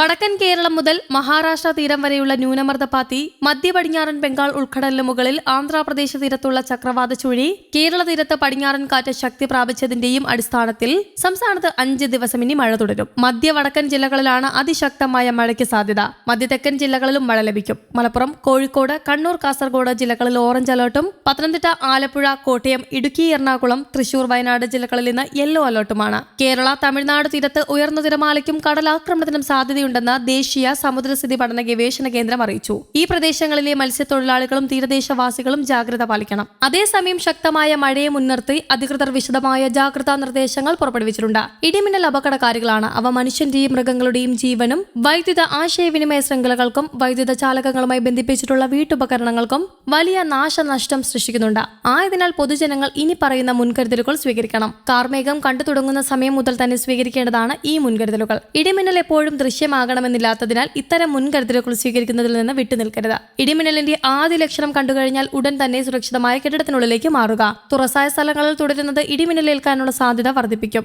വടക്കൻ കേരളം മുതൽ മഹാരാഷ്ട്ര തീരം വരെയുള്ള ന്യൂനമർദ്ദ പാത്തി മധ്യ പടിഞ്ഞാറൻ ബംഗാൾ ഉൾക്കടലിന് മുകളിൽ ആന്ധ്രാപ്രദേശ് തീരത്തുള്ള ചക്രവാത ചുഴി കേരള തീരത്ത് പടിഞ്ഞാറൻ കാറ്റ് ശക്തി പ്രാപിച്ചതിന്റെയും അടിസ്ഥാനത്തിൽ സംസ്ഥാനത്ത് അഞ്ച് ദിവസം ഇനി മഴ തുടരും. മധ്യ വടക്കൻ ജില്ലകളിലാണ് അതിശക്തമായ മഴയ്ക്ക് സാധ്യത. മധ്യതെക്കൻ ജില്ലകളിലും മഴ ലഭിക്കും. മലപ്പുറം കോഴിക്കോട് കണ്ണൂർ കാസർഗോഡ് ജില്ലകളിൽ ഓറഞ്ച് അലർട്ടും പത്തനംതിട്ട ആലപ്പുഴ കോട്ടയം ഇടുക്കി എറണാകുളം തൃശൂർ വയനാട് ജില്ലകളിൽ ഇന്ന് യെല്ലോ അലർട്ടുമാണ്. കേരള തമിഴ്നാട് തീരത്ത് ഉയർന്ന തിരമാലയ്ക്കും കടലാക്രമണത്തിനും സാധ്യതയുണ്ടെന്ന് ദേശീയ സമുദ്രസ്ഥിതി പഠന ഗവേഷണ കേന്ദ്രം അറിയിച്ചു. ഈ പ്രദേശങ്ങളിലെ മത്സ്യത്തൊഴിലാളികളും തീരദേശവാസികളും ജാഗ്രത പാലിക്കണം. അതേസമയം ശക്തമായ മഴയെ മുൻനിർത്തി അധികൃതർ വിശദമായ ജാഗ്രതാ നിർദ്ദേശങ്ങൾ പുറപ്പെടുവിച്ചിട്ടുണ്ട്. ഇടിമിന്നൽ അപകടകാരികളാണ് അവ മനുഷ്യന്റെയും മൃഗങ്ങളുടെയും ജീവനും വൈദ്യുത ആശയവിനിമയ ശൃംഖലകൾക്കും വൈദ്യുത ചാലകങ്ങളുമായി ബന്ധിപ്പിച്ചിട്ടുള്ള വീട്ടുപകരണങ്ങൾക്കും വലിയ നാശനഷ്ടം സൃഷ്ടിക്കുന്നുണ്ട്. ആയതിനാൽ പൊതുജനങ്ങൾ ഇനി പറയുന്ന മുൻകരുതലുകൾ സ്വീകരിക്കണം. കാർമേഘം കണ്ടു തുടങ്ങുന്ന സമയം മുതൽ തന്നെ സ്വീകരിക്കേണ്ടതാണ് ഈ മുൻകരുതലുകൾ. ഇടിമിന്നൽ എപ്പോഴും ദൃശ്യമാകണമെന്നില്ലാത്തതിനാൽ ഇത്തരം മുൻകരുതലുകൾ സ്വീകരിക്കുന്നതിൽ നിന്ന് വിട്ടുനിൽക്കരുത്. ഇടിമിന്നലിന്റെ ആദ്യ ലക്ഷണം കണ്ടുകഴിഞ്ഞാൽ ഉടൻ തന്നെ സുരക്ഷിതമായ കെട്ടിടത്തിനുള്ളിലേക്ക് മാറുക. തുറസായ സ്ഥലങ്ങളിൽ തുടരുന്നത് ഇടിമിന്നലേൽക്കാനുള്ള സാധ്യത വർദ്ധിപ്പിക്കും.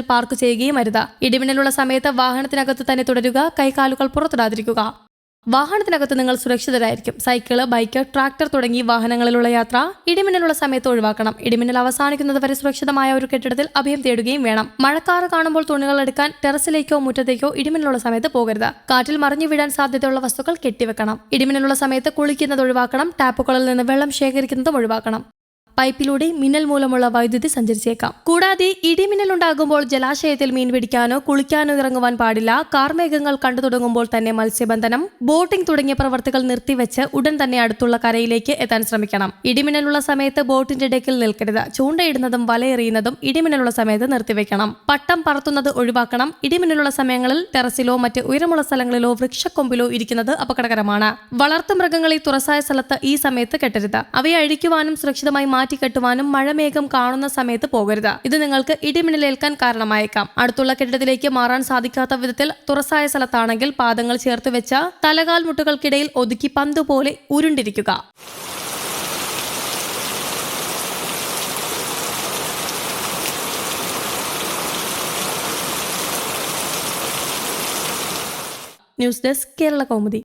പാർക്ക് ചെയ്യുകയും അരുത്. ഇടിമിന്നലുള്ള സമയത്ത് വാഹനത്തിനകത്ത് തന്നെ തുടരുക കൈകാലുകൾ പുറത്തിടാതിരിക്കുക. വാഹനത്തിനകത്ത് നിങ്ങൾ സുരക്ഷിതരായിരിക്കും. സൈക്കിൾ ബൈക്ക് ട്രാക്ടർ തുടങ്ങി വാഹനങ്ങളിലുള്ള യാത്ര ഇടിമിന്നലുള്ള സമയത്ത് ഒഴിവാക്കണം. ഇടിമിന്നൽ അവസാനിക്കുന്നത് വരെ സുരക്ഷിതമായ ഒരു കെട്ടിടത്തിൽ അഭയം തേടുകയും വേണം. മഴക്കാറ് കാണുമ്പോൾ തുണികൾ എടുക്കാൻ ടെറസിലേക്കോ മുറ്റത്തേക്കോ ഇടിമിന്നലുള്ള സമയത്ത് പോകരുത്. കാറ്റിൽ മറിഞ്ഞു വീഴാൻ സാധ്യതയുള്ള വസ്തുക്കൾ കെട്ടിവെക്കണം. ഇടിമിന്നലുള്ള സമയത്ത് കുളിക്കുന്നത് ഒഴിവാക്കണം. ടാപ്പുകളിൽ നിന്ന് വെള്ളം ശേഖരിക്കുന്നതും ഒഴിവാക്കണം. പൈപ്പിലൂടെ മിന്നൽ മൂലമുള്ള വൈദ്യുതി സഞ്ചരിച്ചേക്കാം. കൂടാതെ ഇടിമിന്നൽ ഉണ്ടാകുമ്പോൾ ജലാശയത്തിൽ മീൻ പിടിക്കാനോ കുളിക്കാനോ ഇറങ്ങുവാൻ പാടില്ല. കാർമേഘങ്ങൾ കണ്ടു തുടങ്ങുമ്പോൾ തന്നെ മത്സ്യബന്ധനം ബോട്ടിംഗ് തുടങ്ങിയ പ്രവർത്തികൾ നിർത്തിവെച്ച് ഉടൻ തന്നെ അടുത്തുള്ള കരയിലേക്ക് എത്താൻ ശ്രമിക്കണം. ഇടിമിന്നലുള്ള സമയത്ത് ബോട്ടിന്റെ ഡെക്കിൽ നിൽക്കരുത്. ചൂണ്ടയിടുന്നതും വലയെറിയുന്നതും ഇടിമിന്നലുള്ള സമയത്ത് നിർത്തിവെക്കണം. പട്ടം പറത്തുന്നത് ഒഴിവാക്കണം. ഇടിമിന്നലുള്ള സമയങ്ങളിൽ ടെറസിലോ മറ്റ് ഉയരമുള്ള സ്ഥലങ്ങളിലോ വൃക്ഷക്കൊമ്പിലോ ഇരിക്കുന്നത് അപകടകരമാണ്. വളർത്തു മൃഗങ്ങളെ തുറസായ സ്ഥലത്ത് ഈ സമയത്ത് കെട്ടരുത്. അവയെ അഴിക്കുവാനും സുരക്ഷിതമായി മാറ്റിക്കെട്ടുവാനും മഴമേഘം കാണുന്ന സമയത്ത് പോകരുത്. ഇത് നിങ്ങൾക്ക് ഇടിമിന്നലേൽക്കാൻ കാരണമായേക്കാം. അടുത്തുള്ള കെട്ടിടത്തിലേക്ക് മാറാൻ സാധിക്കാത്ത വിധത്തിൽ തുറസായ സ്ഥലത്താണെങ്കിൽ പാദങ്ങൾ ചേർത്ത് വെച്ച തലകാൽ മുട്ടുകൾക്കിടയിൽ ഒതുക്കി പന്ത് പോലെ ഉരുണ്ടിരിക്കുക. News desk Kerala Kaumudi.